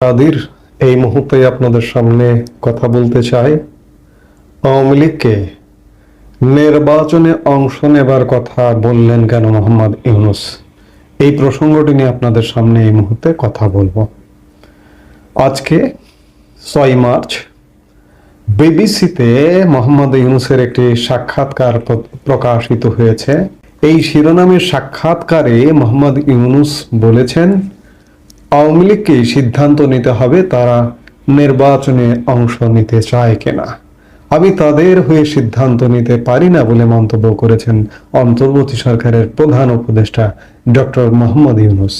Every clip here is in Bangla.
কাদির এই মুহূর্তে আপনাদের সামনে কথা বলতে চাই। আওয়ামী লীগকে নির্বাচনে অংশ নেবার কথা বললেন কেন মোহাম্মদ ইউনুস? এই প্রসঙ্গটি নিয়ে আপনাদের সামনে এই মুহূর্তে কথা বলব। আজকে ছয় মার্চ, বিবিসিতে মোহাম্মদ ইউনুসের একটি সাক্ষাৎকার প্রকাশিত হয়েছে। এই শিরোনামের সাক্ষাৎকারে মোহাম্মদ ইউনুস বলেছেন আওয়ামী লীগকে সিদ্ধান্ত নিতে হবে তারা নির্বাচনে অংশ নিতে চায় কিনা। আমি তাদের হয়ে সিদ্ধান্ত নিতে পারি না বলে মন্তব্য করেছেন অন্তর্বর্তী সরকারের প্রধান উপদেষ্টা ডক্টর মোহাম্মদ ইউনুস।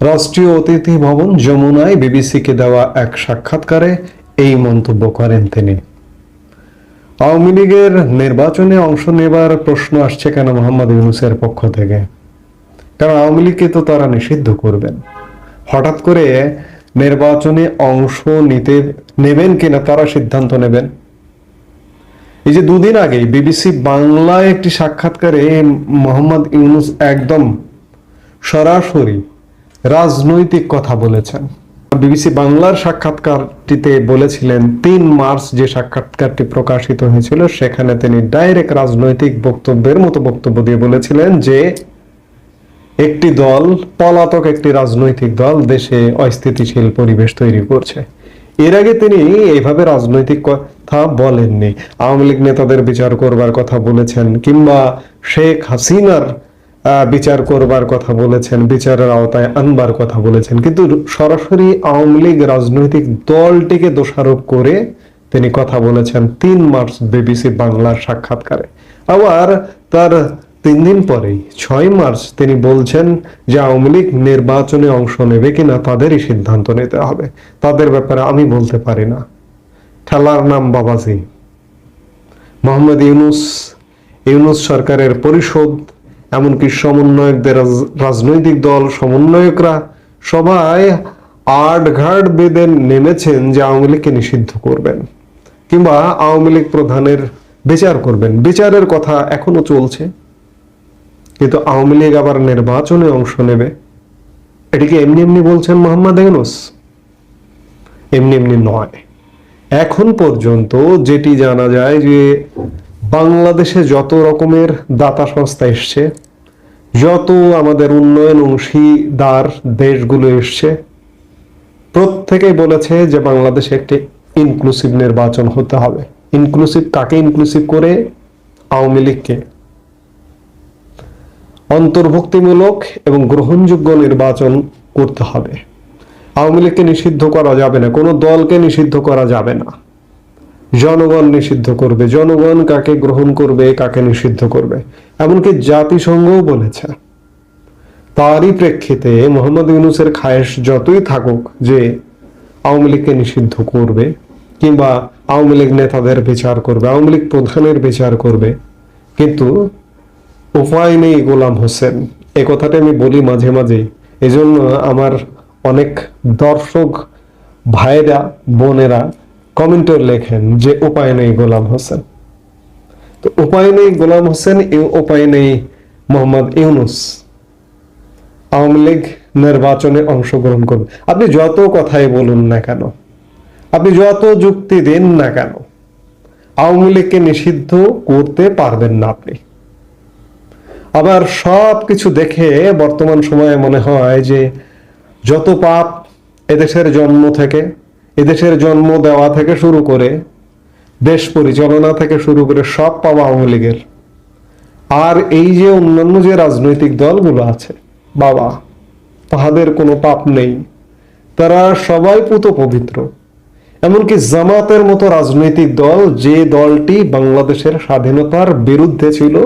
রাষ্ট্রীয় অতিথি ভবন যমুনায় বিবিসিকে দেওয়া এক সাক্ষাৎকারে এই মন্তব্য করেন তিনি। আওয়ামী লীগের নির্বাচনে অংশ নেবার প্রশ্ন আসছে কেন মোহাম্মদ ইউনুসের পক্ষ থেকে? কারণ আওয়ামী লীগকে তো তারা নিষিদ্ধ করবেন। হঠাৎ করে নির্বাচনে অংশ নিতে নেবেন কিনা তারা সিদ্ধান্ত নেবেন। এই যে দুদিন আগে বিবিসি বাংলায় একটি সাক্ষাৎকারে মোহাম্মদ ইউনুস একদম সরাসরি রাজনৈতিক কথা বলেছেন। বিবিসি বাংলার সাক্ষাৎকারটিতে বলেছিলেন, তিন মার্চ যে সাক্ষাৎকারটি প্রকাশিত হয়েছিল, সেখানে তিনি ডাইরেক্ট রাজনৈতিক বক্তব্যের মতো বক্তব্য দিয়ে বলেছিলেন যে একটি দল, পলাতক একটি রাজনৈতিক দল, দেশে অস্থিতিশীল পরিবেশ তৈরি করছে। এর আগে তিনি এইভাবে রাজনৈতিক কথা বলেননি। আওয়ামী লীগ নেতাদের বিচার করবার কথা বলেছেন, কিংবা শেখ হাসিনার বিচার করবার কথা বলেছেন, বিচারের আওতায় আনবার কথা বলেছেন। কিন্তু সরাসরি আওয়ামী লীগ রাজনৈতিক দলটিকে দোষারোপ করে তিনি কথা বলেছেন তিন মার্চ বিবিসি বাংলার সাক্ষাৎকারে। আবার তার তিন দিন পরেই, ছয় মার্চ, তিনি বলছেন যে আওয়ামী লীগ নির্বাচনে অংশ নেবে কিনা তাদেরই সিদ্ধান্ত নিতে হবে। তাদের ব্যাপারে আমি বলতে পারি না। খেলার নাম বাবাজি। মোহাম্মদ ইউনুস ইউনুস সরকারের পরিষদ, এমনকি সমন্বয়কদের রাজনৈতিক দল সমন্বয়করা সবাই আট ঘাট বেঁধে নেমেছেন যে আওয়ামী লীগকে নিষিদ্ধ করবেন কিংবা আওয়ামী লীগ প্রধানের বিচার করবেন। বিচারের কথা এখনও চলছে। কিন্তু আওয়ামী লীগ আবার নির্বাচনে অংশ নেবে। এটিকে এমনি এমনি বলছেন মোহাম্মদ ইউনুস। এমনি এমনি নয়। এখন পর্যন্ত যেটি জানা যায় যে বাংলাদেশে যত রকমের দাতা সংস্থা এসছে, যত আমাদের উন্নয়ন অংশীদার দেশগুলো এসছে, প্রত্যেকেই বলেছে যে বাংলাদেশে একটি ইনক্লুসিভ নির্বাচন হতে হবে। ইনক্লুসিভ কাকে ইনক্লুসিভ করে? আওয়ামী লীগকে। অন্তর্ভুক্তিমূলক এবং গ্রহণযোগ্য নির্বাচন করতে হবে। আওয়ামী লীগকে নিষিদ্ধ করা যাবে না, কোনো দলকে নিষিদ্ধ করা যাবে না। জনগণ নিষিদ্ধ করবে, জনগণ কাকে গ্রহণ করবে, কাকে নিষিদ্ধ করবে, এমনকি জাতিসংঘও বলেছে। তারই প্রেক্ষিতে মোহাম্মদ ইউনুসের খায়েশ যতই থাকুক যে আওয়ামী লীগকে নিষিদ্ধ করবে কিংবা আওয়ামী লীগ নেতাদের বিচার করবে, আওয়ামী লীগ প্রধানের বিচার করবে, কিন্তু উপায় নেই গোলাম হোসেন, এ কথাটা আমি বলি মাঝে মাঝে। এজন্য আমার অনেক দর্শক ভাইরা বোনেরা কমেন্টে লেখেন যে উপায় নেই গোলাম হোসেন। তো উপায় নেই গোলাম হোসেন এ উপায় নেই মোহাম্মদ ইউনুস আওয়ামী লীগ নির্বাচনে অংশগ্রহণ করবে। আপনি যত কথাই বলুন না কেন, আপনি যত যুক্তি দিন না কেন, আওয়ামী লীগকে নিষিদ্ধ করতে পারবেন না আপনি। আবার সব কিছু দেখে বর্তমান সময়ে মনে হয় যে যত পাপ এদেশের জন্ম থেকে, এদেশের জন্ম দেওয়া থেকে শুরু করে, দেশ পরিচালনা থেকে শুরু করে সব পাওয়া আওয়ামী লীগের। আর এই যে অন্যান্য যে রাজনৈতিক দলগুলো আছে, বাবা, তাহাদের কোনো পাপ নেই। তারা সবাই পুত পবিত্র। এমনকি জামাতের মতো রাজনৈতিক দল যে দলটি বাংলাদেশের স্বাধীনতার বিরুদ্ধে ছিল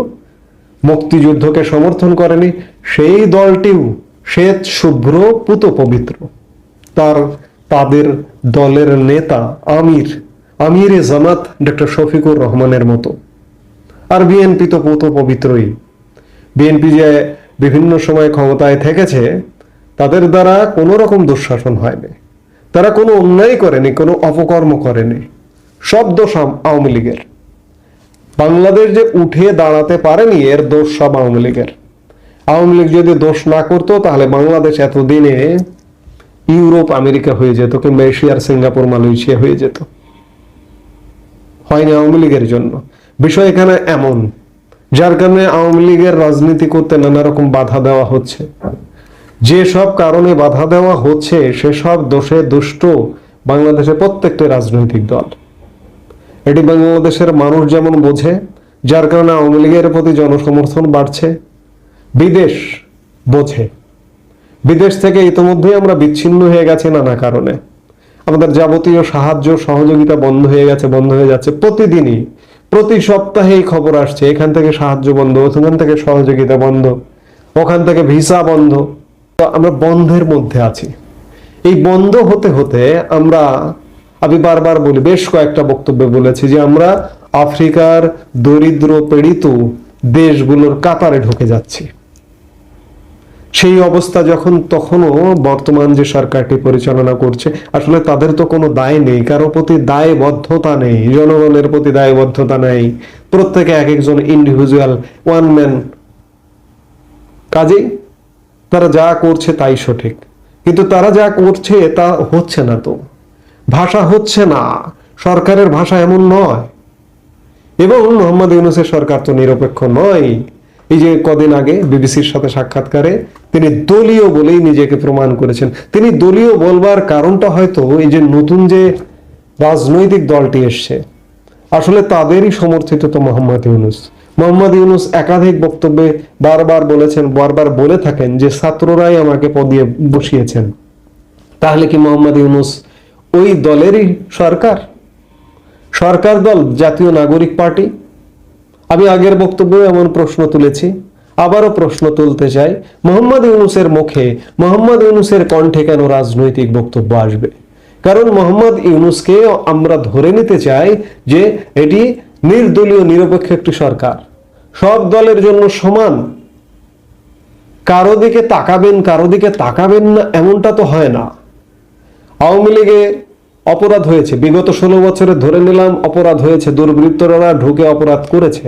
মুক্তিযুদ্ধকে সমর্থন করেনি সেই দলটিও শ্বেত, শুভ্র, পুত পবিত্র। তার তাদের দলের নেতা আমির আমির এ জামাত ডক্টর শফিকুর রহমানের মতো। আর বিএনপি তো পুত পবিত্রই। বিএনপি যে বিভিন্ন সময় ক্ষমতায় থেকেছে, তাদের দ্বারা কোনো রকম দুঃশাসন হয়নি। তারা কোনো অন্যায় করেনি, কোনো অপকর্ম করেনি। সব দোষ আওয়ামী লীগের। বাংলাদেশ যে উঠে দাঁড়াতে পারেনি, এর দোষ সব আওয়ামী লীগের। আওয়ামী লীগ যদি দোষ না করতো, তাহলে বাংলাদেশ এতদিনে ইউরোপ, আমেরিকা হয়ে যেত কিংবা এশিয়ার সিঙ্গাপুর, মালয়েশিয়া হয়ে যেত। হয়নি আওয়ামী লীগের জন্য। বিষয় এখানে এমন, যার কারণে আওয়ামী লীগের রাজনীতি করতে নানা রকম বাধা দেওয়া হচ্ছে। যেসব কারণে বাধা দেওয়া হচ্ছে সেসব দোষে দুষ্ট বাংলাদেশের প্রত্যেকটি রাজনৈতিক দল। এটি বাংলাদেশের মানুষ যেমন বোঝে, যার কারণে আওয়ামী লীগের প্রতি জনসমর্থন বাড়ছে, বিদেশ বোঝে। বিদেশ থেকে ইতিমধ্যেই আমরা বিচ্ছিন্ন হয়ে গেছি নানা কারণে। আমাদের যাবতীয় সাহায্য সহযোগিতা বন্ধ হয়ে গেছে, বন্ধ হয়ে যাচ্ছে প্রতিদিনই। প্রতি সপ্তাহে এই খবর আসছে, এখান থেকে সাহায্য বন্ধ, ওখান থেকে সহযোগিতা বন্ধ, ওখান থেকে ভিসা বন্ধ। তো আমরা বন্ধের মধ্যে আছি। এই বন্ধ হতে হতে আমরা আমি বারবার বলি, বেশ কয়েকটা বক্তব্যে বলেছি যে আমরা আফ্রিকার দরিদ্র পীড়িত দেশগুলোর কাতারে ঢুকে যাচ্ছি। সেই অবস্থা যখন তখনও বর্তমান যে সরকারটি পরিচালনা করছে, আসলে তাদের তো কোনো দায় নেই, কারও প্রতি দায়বদ্ধতা নেই, জনগণের প্রতি দায়বদ্ধতা নেই, প্রত্যেকে এক একজন ইন্ডিভিজুয়াল ওয়ান ম্যান কাজেই তারা যা করছে তাই সঠিক। কিন্তু তারা যা করছে তা হচ্ছে না তো। ভাষা হচ্ছে না। সরকারের ভাষা এমন নয়। এবং মোহাম্মদ ইউনুসের সরকার তো নিরপেক্ষ নয়। এই যে কদিন আগে বিবিসির সাথে সাক্ষাৎকারে তিনি দলীয় বলেই নিজেকে প্রমাণ করেছেন। তিনি দলীয় বলবার কারণটা হয়তো এই যে নতুন যে রাজনৈতিক দলটি এসছে, আসলে তাদেরই সমর্থিত তো মোহাম্মদ ইউনুস। মোহাম্মদ ইউনুস একাধিক বক্তব্যে বারবার বলেছেন, বারবার বলে থাকেন যে ছাত্ররাই আমাকে পদিয়ে বসিয়েছেন। তাহলে কি মোহাম্মদ ইউনুস ওই দলেরই সরকার। সরকার দল, জাতীয় নাগরিক পার্টি। আমি আগের বক্তব্যে এমন প্রশ্ন তুলেছি, আবারও প্রশ্ন তুলতে চাই, মোহাম্মদ ইউনুসের মুখে মোহাম্মদ ইউনুসের কণ্ঠে কেন রাজনৈতিক বক্তব্য আসবে? কারণ মোহাম্মদ ইউনুসকে আমরা ধরে নিতে চাই যে এটি নির্দলীয়, নিরপেক্ষ একটি সরকার। সব দলের জন্য সমান। কারও দিকে তাকাবেন, কারও দিকে তাকাবেন না, এমনটা তো হয় না। আওয়ামী লীগে অপরাধ হয়েছে। বিগত ষোলো বছরে ধরে নিলাম অপরাধ হয়েছে, দুর্বৃত্তরা ঢুকে অপরাধ করেছে।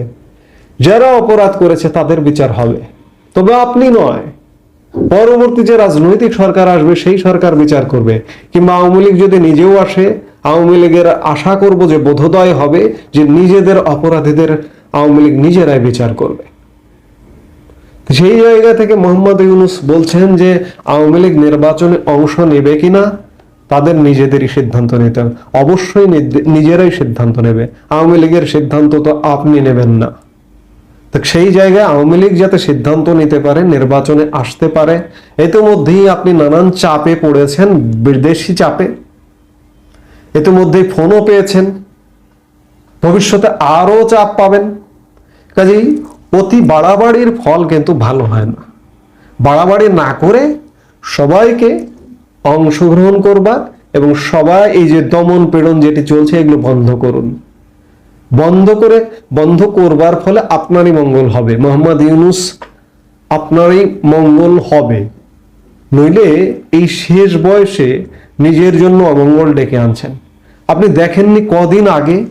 যারা অপরাধ করেছে, তাদের বিচার হবে। তবে আপনি নয়, পরবর্তী যে রাজনৈতিক সরকার আসবে, সেই সরকার বিচার করবে। কিংবা আওয়ামী লীগ যদি নিজেও আসে, আওয়ামী লীগের আশা করব যে বোধোদয় হবে যে নিজেদের অপরাধীদের আওয়ামী লীগ নিজেরাই বিচার করবে। সেই জায়গা থেকে মোহাম্মদ ইউনুস বলছেন যে আওয়ামী লীগ নির্বাচনে অংশ নেবে কিনা তাদের নিজেদেরই সিদ্ধান্ত নিতে হবে। অবশ্যই নিজ- নিজেরাই সিদ্ধান্ত নেবে। আওয়ামী লীগের সিদ্ধান্ত তো আপনি নেবেন না। তো সেই জায়গায় আওয়ামী লীগ যাতে সিদ্ধান্ত নিতে পারে, নির্বাচনে আসতে পারে, ইতিমধ্যেই আপনি নানান চাপে পড়েছেন, বিদেশি চাপে। ইতিমধ্যেই ফোনও পেয়েছেন। ভবিষ্যতে আরও চাপ পাবেন। কাজেই অতি বাড়াবাড়ির ফল কিন্তু ভালো হয় না। বাড়াবাড়ি না করে সবাইকে অংশগ্রহণ করবা এবং সবাই এই যে দমন পীড়ন যেটি চলছে, এগুলো বন্ধ করুন। বন্ধ করে, বন্ধ করবার ফলে আপনারই মঙ্গল হবে। মোহাম্মদ ইউনুস, আপনারই মঙ্গল হবে। নইলে এই শেষ বয়সে নিজের জন্য অমঙ্গল ডেকে আনছেন। আপনি দেখেননি কদিন আগে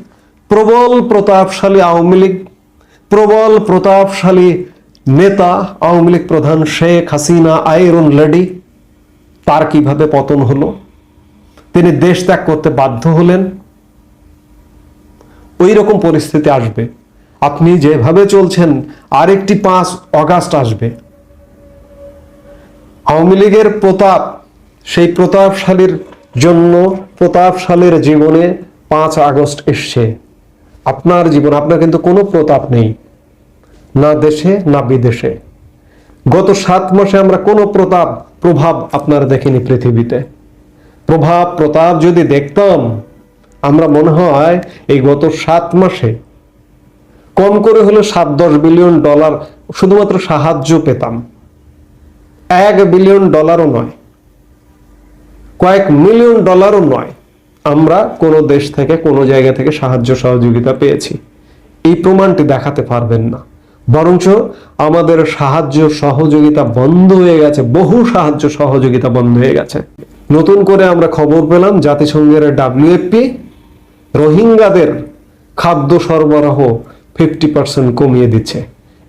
প্রবল প্রতাপশালী আওয়ামী লীগ, প্রবল প্রতাপশালী নেতা, আওয়ামী লীগ প্রধান শেখ হাসিনা, আয়রন লেডি তার কীভাবে পতন হলো? তিনি দেশ ত্যাগ করতে বাধ্য হলেন। ওই রকম পরিস্থিতি আসবে। আপনি যেভাবে চলছেন, আরেকটি পাঁচ অগাস্ট আসবে। আওয়ামী লীগের প্রতাপ, সেই প্রতাপশালীর জন্য প্রতাপশালীর জীবনে পাঁচ আগস্ট এসছে। আপনার জীবন, আপনার কিন্তু কোনো প্রতাপ নেই। না দেশে, না বিদেশে। গত সাত মাসে আমরা কোনো প্রতাপ, প্রভাব আপনার দেখিনি পৃথিবীতে। প্রভাব, প্রতাপ যদি দেখতাম, আমরা মনে হয় এই গত সাত মাসে কম করে হলে সাত, দশ বিলিয়ন ডলার শুধুমাত্র সাহায্য পেতাম। এক বিলিয়ন ডলারও নয়, কয়েক মিলিয়ন ডলারও নয়, আমরা কোনো দেশ থেকে, কোনো জায়গা থেকে সাহায্য সহযোগিতা পেয়েছি। এই প্রমাণটি দেখাতে পারবেন না। বরঞ্চ আমাদের সাহায্য সহযোগিতা বন্ধ হয়ে গেছে, বহু সাহায্য সহযোগিতা বন্ধ হয়ে গেছে। নতুন করে আমরা খবর পেলাম, জাতিসংঘের ডাব্লিউএফপি রোহিঙ্গাদের খাদ্য সরবরাহ ফিফটি পার্সেন্ট কমিয়ে দিচ্ছে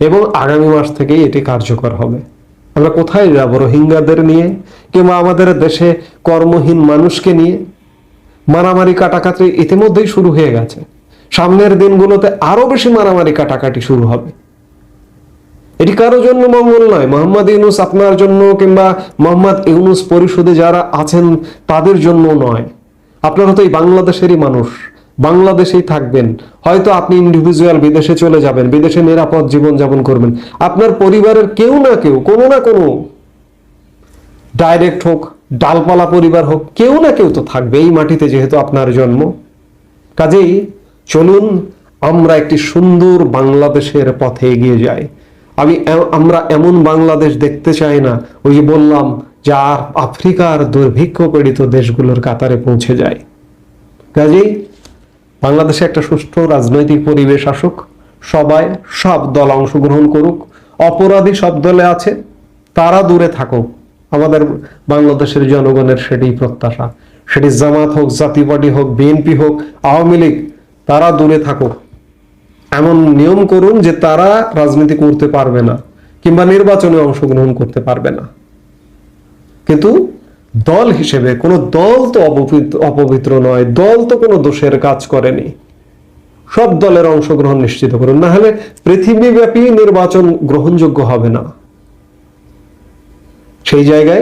এবং আগামী মাস থেকেই এটি কার্যকর হবে। আমরা কোথায় যাব রোহিঙ্গাদের নিয়ে কিংবা আমাদের দেশে কর্মহীন মানুষকে নিয়ে? মারামারি কাটাকাটি ইতিমধ্যেই শুরু হয়ে গেছে। সামনের দিনগুলোতে আরও বেশি মারামারি কাটাকাটি শুরু হবে। এটি কারও জন্য মঙ্গল নয়। মোহাম্মদ ইউনুস আপনার জন্য কিংবা মোহাম্মদ ইউনুস পরিষদে যারা আছেন, তাদের জন্য নয়। আপনারা তো এই বাংলাদেশেরই মানুষ। বাংলাদেশেই থাকবেন। হয়তো আপনি ইন্ডিভিজুয়াল বিদেশে চলে যাবেন, বিদেশে নিরাপদ জীবন যাপন করবেন। আপনার পরিবারের কেউ না কেউ, কোনো না কোনো ডাইরেক্ট হোক, ডালপালা পরিবার হোক, কেউ না কেউ তো থাকবে এই মাটিতে যেহেতু আপনার জন্ম। কাজেই চলুন, আমরা একটি সুন্দর বাংলাদেশের পথে এগিয়ে যাই। আমি আমরা এমন বাংলাদেশ দেখতে চাই না। ওই যে বললাম যা আফ্রিকার দুর্ভিক্ষ পীড়িত দেশগুলোর কাতারে পৌঁছে যায়। কাজেই বাংলাদেশে একটা সুষ্ঠু রাজনৈতিক পরিবেশ আসুক, সবাই সব দল অংশগ্রহণ করুক, অপরাধী সব দলে আছে, তারা দূরে থাকুক। আমাদের বাংলাদেশের জনগণের সেটি প্রত্যাশা। সেটি জামাত হোক জাতীয় পার্টি হোক, বিএনপি হোক, আওয়ামী লীগ, তারা দূরে থাকুক। এমন নিয়ম করুন যে তারা রাজনীতি করতে পারবে না, কিংবা নির্বাচনে অংশগ্রহণ করতে পারবে না। কিন্তু দল হিসেবে কোনো দল তো অপবিত্র অপবিত্র নয়, দল তো কোনো দোষের কাজ করেনি। সব দলের অংশগ্রহণ নিশ্চিত করুন, না হলে পৃথিবীব্যাপী নির্বাচন গ্রহণযোগ্য হবে না। সেই জায়গায়